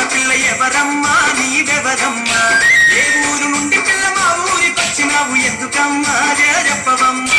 చిన్న పిల్ల ఎవరమ్మా? నీవెవరమ్మా ఏ ఊరు నుండి పిల్ల మా ఊరికి వచ్చినావు? ఎందుకమ్మా? చెప్పవమ్మా.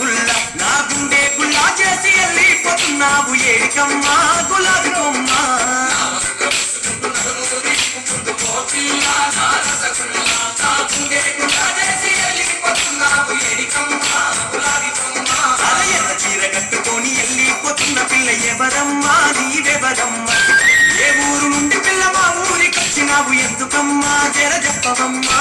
నా నా గుండె గుల్లా చేసి వెళ్ళిపోతున్నావు. ఏడికమ్మా గులాబీ కొమ్మ. చీర కట్టుకొని వెళ్ళిపోతున్న పిల్ల ఎవరమ్మా? నీవెవరమ్మా? ఏ ఊరు నుండి పిల్ల మా ఊరికొచ్చినావు? ఎందుకమ్మా? జర చెప్పవమ్మా.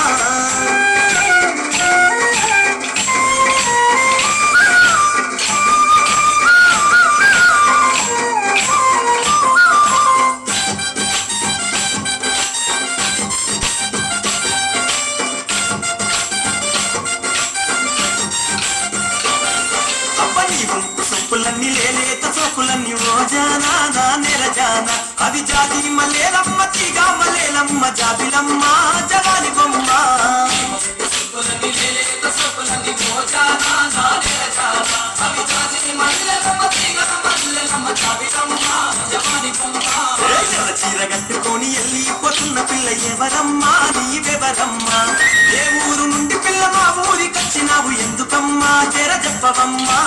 లేత చూపులన్నీ చోపులన్నీ రోజానా నా నెలజానా అవి జాతి మల్లేలమ్మ తీగా మల్లేలమ్మ జాబిలమ్మ జవాని బొమ్మ. చీర కట్టుకొని వెళ్ళిపోతున్న పిల్ల ఎవరమ్మా? నీవెవరమ్మా ఏ ఊరు నుండి పిల్ల మా ఊరికొచ్చినావు ఎందుకమ్మా? జర చెప్పవమ్మా.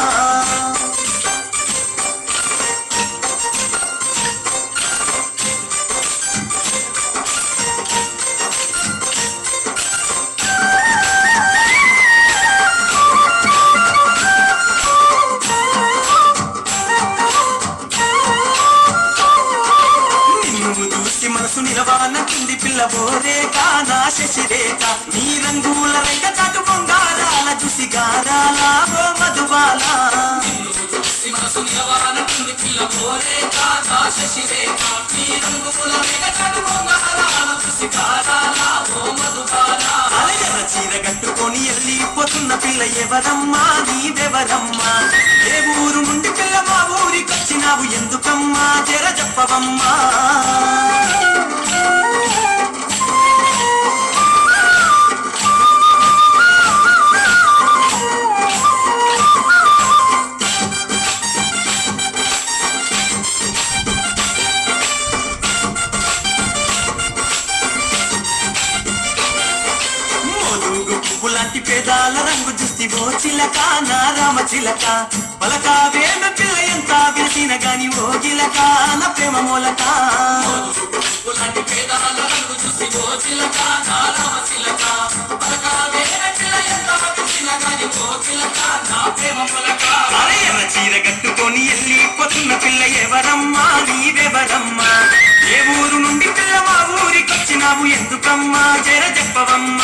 నిన్ను చూసి మనసు నిలవానంటుంది పిల్ల బోరేక నా శశిరేఖ నీ రంగుల రైక చాటు బొంగారాల చూసి గారాల ఓ మధుబాల. అలయల చీర కట్టుకొని వెళ్ళిపోతున్న పిల్ల ఎవరమ్మా? నీదెవరమ్మా ఏ ఊరు నుండి పిల్ల మా ఊరికొచ్చినావు ఎందుకమ్మా? తెర చెప్పవమ్మా లాంటి పేదాల రంగు చూస్తే ఓ చిలక నా రామ చిలక. పలకావేమ పిల్ల ఎంత వినసిన గాని ఓ గిలక నా ప్రేమ మూలక. అరే ఎర్ర చీర కట్టుకొని వెళ్ళిపోతున్న పిల్ల ఎవరమ్మా? నీవెవరమ్మా? ఏ ఊరు నుండి పిల్ల మా ఊరికొచ్చినావు ఎందుకమ్మా? జర చెప్పవమ్మా.